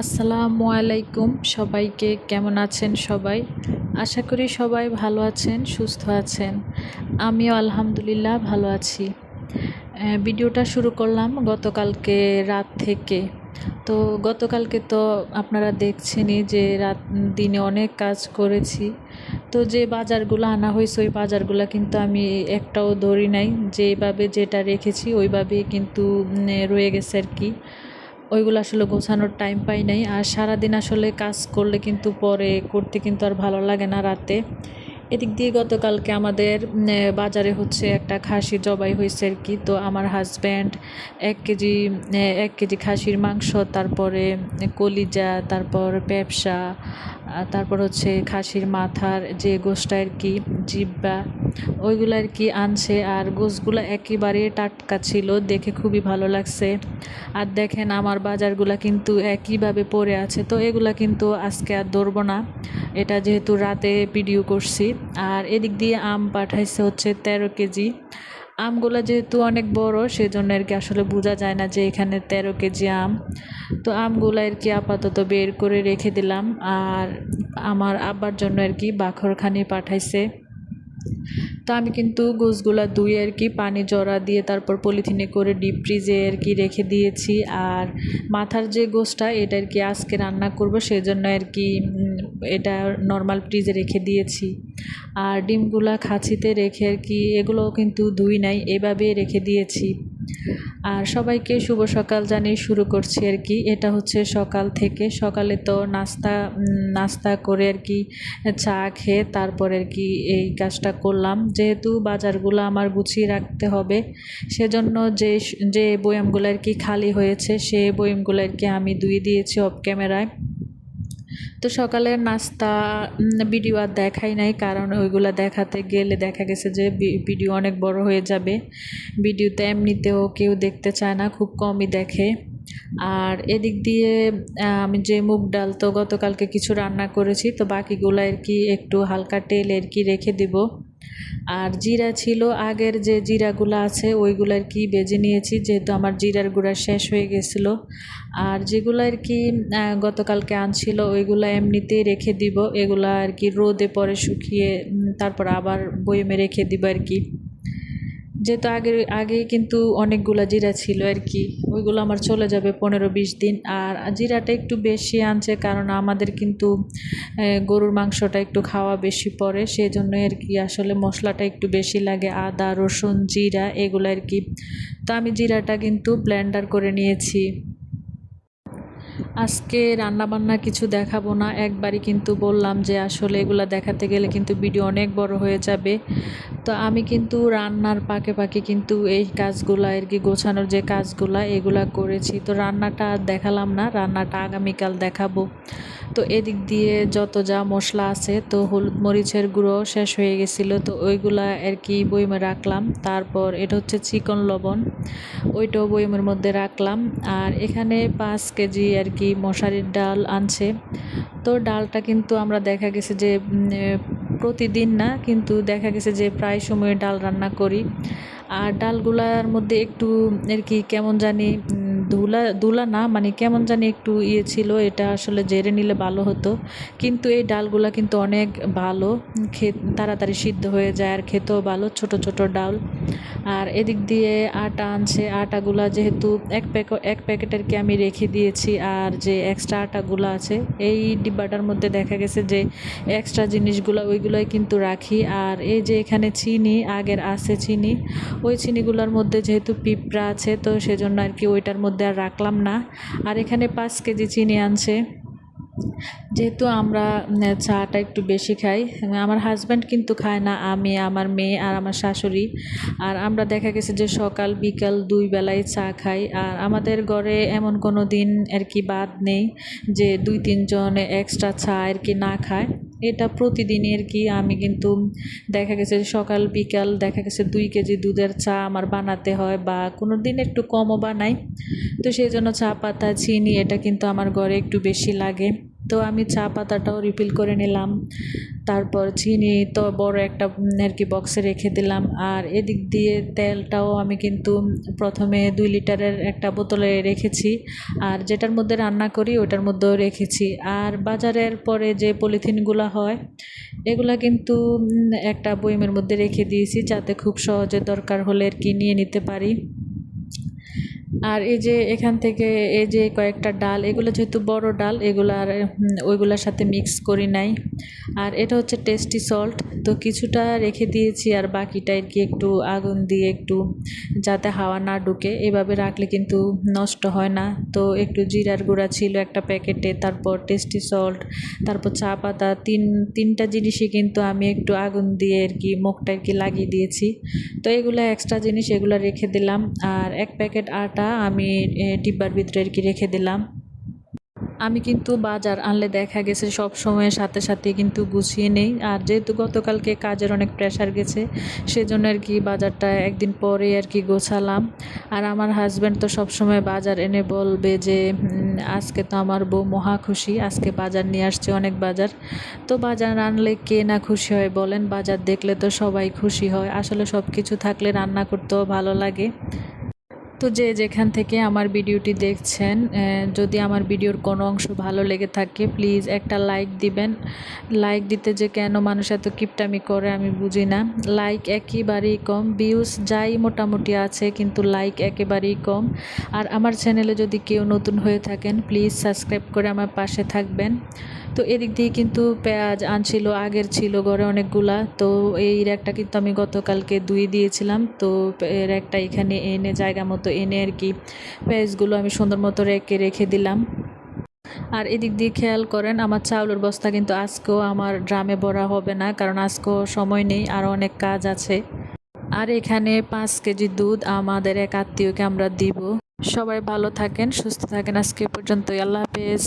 আসসালামু আলাইকুম সবাইকে, কেমন আছেন সবাই? আশা করি সবাই ভালো আছেন, সুস্থ আছেন। আমিও আলহামদুলিল্লাহ ভালো আছি। ভিডিওটা শুরু করলাম গতকালকে রাত থেকে। তো গতকালকে তো আপনারা দেখছেনই যে রাত, দিনে অনেক কাজ করেছি। তো যে বাজারগুলো আনা হয়েছে, ওই বাজারগুলো কিন্তু আমি একটাও ধরি নাই। যেভাবে যেটা রেখেছি, ওইভাবেই কিন্তু রয়ে গেছে আর কি। ওইগুলো আসলে গোছানোর টাইম পাই নাই। আর সারাদিন আসলে কাজ করলে কিন্তু পরে করতে কিন্তু আর ভালো লাগে না রাতে। এদিক দিয়ে গতকালকে আমাদের বাজারে হচ্ছে একটা খাসি জবাই হয়েছে আর কি। তো আমার হাজব্যান্ড এক কেজি এক কেজি খাসির মাংস, তারপরে কলিজা, তারপর ব্যবসা তারপর হচ্ছে খাসির মাথার যে গোষ্ঠটা আর কি, জিব্বা, ওইগুলো আর কি আনছে আর গোশগুলো একেবারে টাটকা ছিল, দেখে খুবই ভালো লাগছে। আর দেখেন আমার বাজারগুলো কিন্তু একইভাবে পড়ে আছে, তো এগুলা কিন্তু আজকে আর ধরবো না। এটা যেহেতু রাতে ভিডিও করছি। আর এদিক দিয়ে আম পাঠাইছে হচ্ছে তেরো কেজি। আমগুলো যেহেতু অনেক বড়, সেজন্য আর কি আসলে বোঝা যায় না যে এখানে তেরো কেজি আম। তো আমগুলো আর কি আপাতত বের করে রেখে দিলাম। আর আমার আব্বার জন্য আর কি বাখরখানি পাঠাইছে। তো আমি কিন্তু গোছগুলা ধুয়ে আর কি, পানি জড়া দিয়ে তারপর পলিথিনে করে ডিপ ফ্রিজে আর কি রেখে দিয়েছি। আর মাথার যে গোছটা এটা আর কি আজকে রান্না করব, সেজন্য আর কি এটা নর্মাল ফ্রিজে রেখে দিয়েছি। আর ডিমগুলা খাঁচিতে রেখে আর কি এগুলো কিন্তু ধুই নাই এভাবে রেখে দিয়েছি। আর সবাইকে শুভ সকাল জানিয়ে শুরু করছি আর কি। এটা হচ্ছে সকাল থেকে। সকালে তো নাস্তা নাস্তা করে আর কি চা খেয়ে তারপর আর কি এই কাজটা করলাম। যেহেতু বাজারগুলো আমার গুছিয়ে রাখতে হবে, সেজন্য যে যে বয়ামগুলো আর কি খালি হয়েছে, সে বয়ামগুলো আর কি আমি ধুয়ে দিয়েছি অফ ক্যামেরায় তো সকালের নাস্তা ভিডিও আর দেখাই নাই, কারণ ওইগুলো দেখাতে গেলে দেখা গেছে যে ভিডিও অনেক বড় হয়ে যাবে। ভিডিওতে এমনিতেও কেউ দেখতে চায় না, খুব কমই দেখে। আর এদিক দিয়ে আমি যে মুগ ডাল তো গতকালকে কিছু রান্না করেছি, তো বাকিগুলো আর কি একটু হালকা তেল আর কি রেখে দিব। আর জিরা ছিল আগের যে জিরাগুলো আছে, ওইগুলো আর কি বেজে নিয়েছি, যেহেতু আমার জিরার গুঁড়া শেষ হয়ে গেছিল। আর যেগুলো আর কি গতকালকে আনছিল, ওইগুলো এমনিতেই রেখে দিব। এগুলো আর কি রোদে পরে শুকিয়ে তারপর আবার বয়মে রেখে দিব আর কি। যেহেতু আগে আগে কিন্তু অনেকগুলো জিরা ছিল আর কি, ওইগুলো আমার চলে যাবে পনেরো বিশ দিন। আর জিরাটা একটু বেশি আনছে কারণ আমাদের কিন্তু গরুর মাংসটা একটু খাওয়া বেশি পড়ে সেই জন্য আর কি আসলে মশলাটা একটু বেশি লাগে, আদা, রসুন, জিরা, এগুলো আর কি। তো আমি জিরাটা কিন্তু ব্ল্যান্ডার করে নিয়েছি। আজকে রান্না বান্না কিছু দেখাবো না। একবারই কিন্তু বললাম যে আসলে এগুলা দেখাতে গেলে কিন্তু ভিডিও অনেক বড় হয়ে যাবে। তো আমি কিন্তু রান্নার পাকে পাকে কিন্তু এই কাজগুলা আর কি গোছানোর যে কাজগুলা, এগুলা করেছি। তো রান্নাটা আর দেখালাম না, রান্নাটা আগামীকাল দেখাবো। তো এদিক দিয়ে যত যা মশলা আছে, তো হলুদ মরিচের গুঁড়ো শেষ হয়ে গেছিল। তো ওইগুলা আর কি বইমে রাখলাম। তারপর এটা হচ্ছে চিকন লবণ, ওইটাও বইমের মধ্যে রাখলাম। আর এখানে পাঁচ কেজি আর কি মশারির ডাল আনছে। তো ডালটা কিন্তু আমরা দেখা গেছে যে প্রতিদিন না, কিন্তু দেখা গেছে যে প্রায় সময় ডাল রান্না করি। আর ডালগুলার মধ্যে একটু আর কি কেমন জানি ধুলা ধুলা না মানে কেমন জানি একটু ইয়ে ছিল, এটা আসলে জেরে নিলে ভালো হতো। কিন্তু এই ডালগুলা কিন্তু অনেক ভালো খে, তাড়াতাড়ি সিদ্ধ হয়ে যায় আর খেতেও ভালো, ছোট ছোট ডাল। আর এদিক দিয়ে আটা আনছে। আটাগুলা যেহেতু এক প্যাকেট এক প্যাকেটের কি আমি রেখে দিয়েছি আর যে এক্সট্রা আটাগুলো আছে, এই ডিব্বাটার মধ্যে দেখা গেছে যে এক্সট্রা জিনিসগুলো ওইগুলোই কিন্তু রাখি। আর এই যে এখানে চিনি, আগের আছে চিনি, ওই চিনিগুলোর মধ্যে যেহেতু পিঁপড়া আছে, তো সেজন্য আর কি ওইটার মধ্যে আর রাখলাম না। আর এখানে পাঁচ কেজি চিনি আনছে। যেহেতু আমরা চাটা একটু বেশি খাই আমার হাজব্যান্ড কিন্তু খায় না, আমি, আমার মেয়ে আর আমার শাশুড়ি। আর আমরা দেখা গেছে যে সকাল, বিকাল দুই বেলায় চা খাই। আর আমাদের ঘরে এমন কোনো দিন আর কি বাদ নেই যে দুই তিনজন এক্সট্রা চা আর কি না খায়। এটা প্রতিদিনই আর কি আমি কিন্তু দেখা গেছে সকাল, বিকাল দেখা গেছে দুই কেজি দুধের চা আমার বানাতে হয় বা কোনো দিন একটু কমও বানাই। তো সেই জন্য চা, পাতা, চিনি এটা কিন্তু আমার ঘরে একটু বেশি লাগে। তো আমি চা পাতাটাও রিফিল করে নিলাম। তারপর চিনি তো বড় একটা আর কি বক্সে রেখে দিলাম। আর এদিক দিয়ে তেলটাও আমি কিন্তু প্রথমে দুই লিটারের একটা বোতলে রেখেছি। আর যেটার মধ্যে রান্না করি ওটার মধ্যেও রেখেছি। আর বাজারের পরে যে পলিথিনগুলো হয়, এগুলা কিন্তু একটা বইমের মধ্যে রেখে দিয়েছি যাতে খুব সহজে দরকার হলে আর কি নিয়ে নিতে পারি। আর এই যে এখান থেকে এই যে কয়েকটা ডাল, এগুলো যেহেতু বড় ডাল, এগুলো আর ওইগুলোর সাথে মিক্স করি নাই। আর এটা হচ্ছে টেস্টি সল্ট তো কিছুটা রেখে দিয়েছি আর বাকিটা কি একটু আগুন দিয়ে একটু যাতে হাওয়া না ঢুকে। এভাবে রাখলে কিন্তু নষ্ট হয় না। তো একটু জিরার গুঁড়া ছিল একটা প্যাকেটে, তারপর টেস্টি সল্ট তারপর চা পাতা, তিন, তিনটা জিনিসই কিন্তু আমি একটু আগুন দিয়ে আর কি, মুখটা আর কি লাগিয়ে দিয়েছি। তো এগুলো এক্সট্রা জিনিস এগুলো রেখে দিলাম। আর এক প্যাকেট আটা আমি ডিব্বার ভিতরে আর কি রেখে দিলাম। আমি কিন্তু বাজার আনলে দেখা গেছে সব সময় সাথে সাথে কিন্তু গুছিয়ে নেই। আর যেহেতু গতকালকে কাজের অনেক প্রেশার গেছে, সেজন্য আর কি বাজারটা একদিন পরে আর কি গোছালাম। আর আমার হাজব্যান্ড তো সব সময় বাজার এনে বলবে যে আজকে তো আমার বউ মহা খুশি, আজকে বাজার নিয়ে আসছে অনেক বাজার। তো বাজার আনলে কে না খুশি হয় বলেন? বাজার দেখলে তো সবাই খুশি হয়। আসলে সব কিছু থাকলে রান্না করতেও ভালো লাগে। তো যে যেখান থেকে আমার ভিডিওটি দেখছেন যদি আমার ভিডিওর কোনো অংশ ভালো লেগে থাকে, প্লিজ একটা লাইক দিবেন। লাইক দিতে যে কেন মানুষ এত কিপটামি করে, আমি বুঝি না। লাইক একেবারেই কম, ভিউজ যাই মোটামুটি আছে, কিন্তু লাইক একেবারেই কম। আর আমার চ্যানেলে যদি কেউ নতুন হয়ে থাকেন, প্লিজ সাবস্ক্রাইব করে আমার পাশে থাকবেন। তো এদিক দিয়ে কিন্তু পেঁয়াজ আনছিল, আগের ছিল, ঘরে অনেকগুলা। তো এই র্যাকটা কিন্তু আমি গতকালকে ধুয়ে দিয়েছিলাম। তো এর একটা এখানে এনে, জায়গা মতো এনে আর কি পেঁয়াজগুলো আমি সুন্দর মতো রেখে রেখে দিলাম। আর এদিক দিয়ে খেয়াল করেন, আমার চাউলের বস্তা কিন্তু আজকেও আমার ড্রামে ভরা হবে না, কারণ আজকেও সময় নেই, আর অনেক কাজ আছে। আর এখানে পাঁচ কেজি দুধ আমাদের এক আত্মীয়কে আমরা দিব। সবাই ভালো থাকেন, সুস্থ থাকেন। আজকে পর্যন্তই, আল্লাহ হাফেজ।